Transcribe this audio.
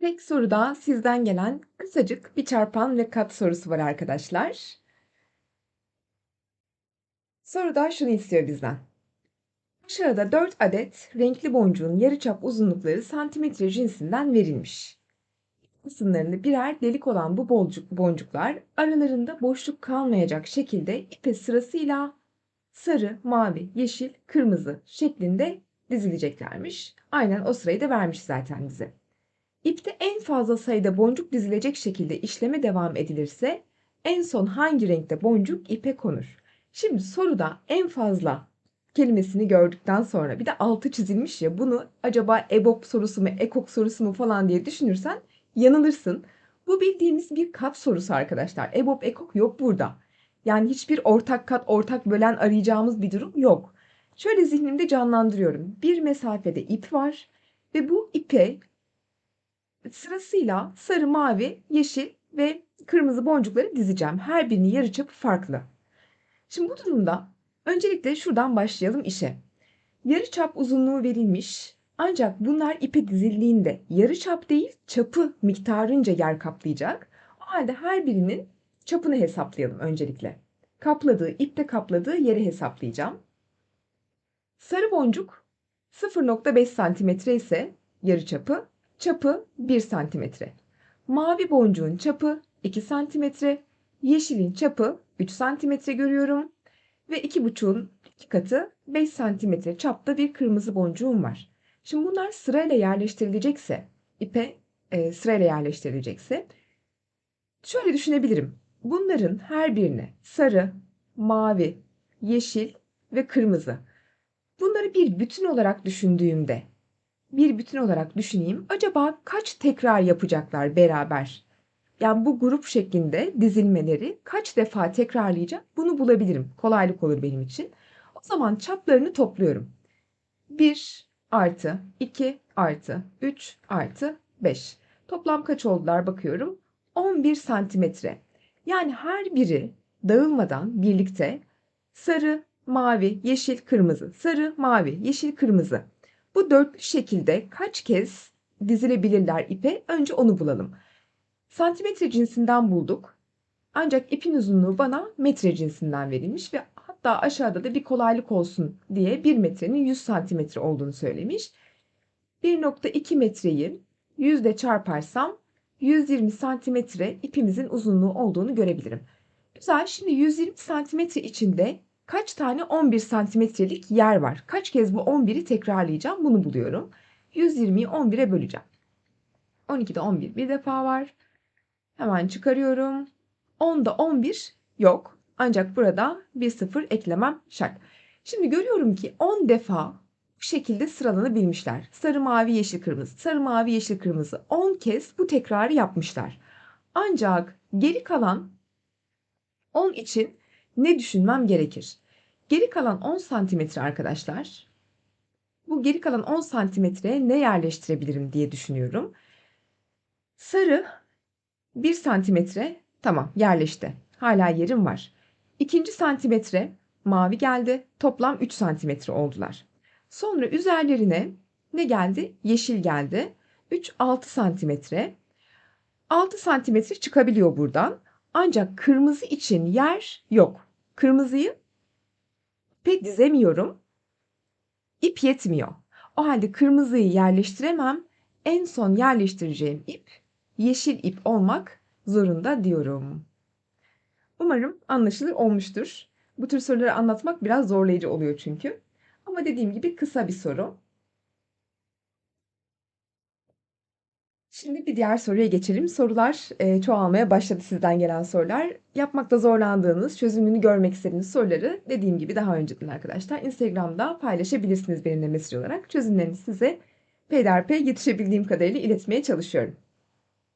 Tek soruda sizden gelen kısacık bir çarpan ve kat sorusu var arkadaşlar. Soruda şunu istiyor bizden. Aşağıda 4 adet renkli boncuğun yarıçap uzunlukları santimetre cinsinden verilmiş. Kısımlarında birer delik olan bu boncuk, boncuklar aralarında boşluk kalmayacak şekilde ipe sırasıyla sarı, mavi, yeşil, kırmızı şeklinde dizileceklermiş. Aynen o sırayı da vermiş zaten bize. İpte en fazla sayıda boncuk dizilecek şekilde işleme devam edilirse en son hangi renkte boncuk ipe konur? Şimdi soruda en fazla kelimesini gördükten sonra bir de altı çizilmiş ya bunu acaba EBOB sorusu mu, EKOK sorusu mu falan diye düşünürsen yanılırsın. Bu bildiğimiz bir kat sorusu arkadaşlar. EBOB, EKOK yok burada. Yani hiçbir ortak kat, ortak bölen arayacağımız bir durum yok. Şöyle zihnimde canlandırıyorum. Bir mesafede ip var ve bu ipe sırasıyla sarı, mavi, yeşil ve kırmızı boncukları dizeceğim. Her birinin yarıçapı farklı. Şimdi bu durumda öncelikle şuradan başlayalım işe. Yarıçap uzunluğu verilmiş. Ancak bunlar ipe dizildiğinde yarıçap değil çapı miktarınca yer kaplayacak. O halde her birinin çapını hesaplayalım öncelikle. Kapladığı, ipte kapladığı yeri hesaplayacağım. Sarı boncuk 0.5 santimetre ise yarıçapı, çapı 1 santimetre. Mavi boncuğun çapı 2 santimetre, yeşilin çapı 3 santimetre görüyorum ve 2,5'un 2 katı 5 santimetre çapta bir kırmızı boncuğum var. Şimdi bunlar sırayla yerleştirilecekse, ipe e, sırayla yerleştirilecekse şöyle düşünebilirim. Bunların her birine sarı, mavi, yeşil ve kırmızı. Bunları bir bütün olarak düşündüğümde bir bütün olarak düşüneyim. Acaba kaç tekrar yapacaklar beraber? Yani bu grup şeklinde dizilmeleri kaç defa tekrarlayacak bunu bulabilirim. Kolaylık olur benim için. O zaman çaplarını topluyorum. 1 artı 2 artı 3 artı 5. Toplam kaç oldular bakıyorum. 11 santimetre. Yani her biri dağılmadan birlikte sarı, mavi, yeşil, kırmızı, sarı, mavi, yeşil, kırmızı. Bu dörtlü şekilde kaç kez dizilebilirler ipe? Önce onu bulalım. Santimetre cinsinden bulduk. Ancak ipin uzunluğu bana metre cinsinden verilmiş ve hatta aşağıda da bir kolaylık olsun diye 1 metrenin 100 santimetre olduğunu söylemiş. 1.2 metreyi 100 ile çarparsam 120 santimetre ipimizin uzunluğu olduğunu görebilirim. Güzel. Şimdi 120 santimetre içinde kaç tane 11 santimetrelik yer var? Kaç kez bu 11'i tekrarlayacağım? Bunu buluyorum. 120'yi 11'e böleceğim. 12'de 11 bir defa var. Hemen çıkarıyorum. 10'da 11 yok. Ancak burada bir sıfır eklemem şart. Şimdi görüyorum ki 10 defa bu şekilde sıralanabilmişler. Sarı, mavi, yeşil, kırmızı. Sarı, mavi, yeşil, kırmızı. 10 kez bu tekrarı yapmışlar. Ancak geri kalan 10 için ne düşünmem gerekir? Geri kalan 10 santimetre arkadaşlar. Bu geri kalan 10 santimetreye ne yerleştirebilirim diye düşünüyorum. Sarı 1 santimetre tamam yerleşti. Hala yerim var. İkinci santimetre mavi geldi. Toplam 3 santimetre oldular. Sonra üzerlerine ne geldi? Yeşil geldi. 3 6 santimetre. 6 santimetre çıkabiliyor buradan. Ancak kırmızı için yer yok. Kırmızıyı pek dizemiyorum. İp yetmiyor. O halde kırmızıyı yerleştiremem. En son yerleştireceğim ip yeşil ip olmak zorunda diyorum. Umarım anlaşılır olmuştur. Bu tür soruları anlatmak biraz zorlayıcı oluyor çünkü. Ama dediğim gibi kısa bir soru. Şimdi bir diğer soruya geçelim. Sorular e, çoğalmaya başladı sizden gelen sorular. Yapmakta zorlandığınız, çözümünü görmek istediğiniz soruları dediğim gibi daha önceden arkadaşlar Instagram'da paylaşabilirsiniz benimle mesaj olarak. Çözümlerini size peyderpey yetişebildiğim kadarıyla iletmeye çalışıyorum.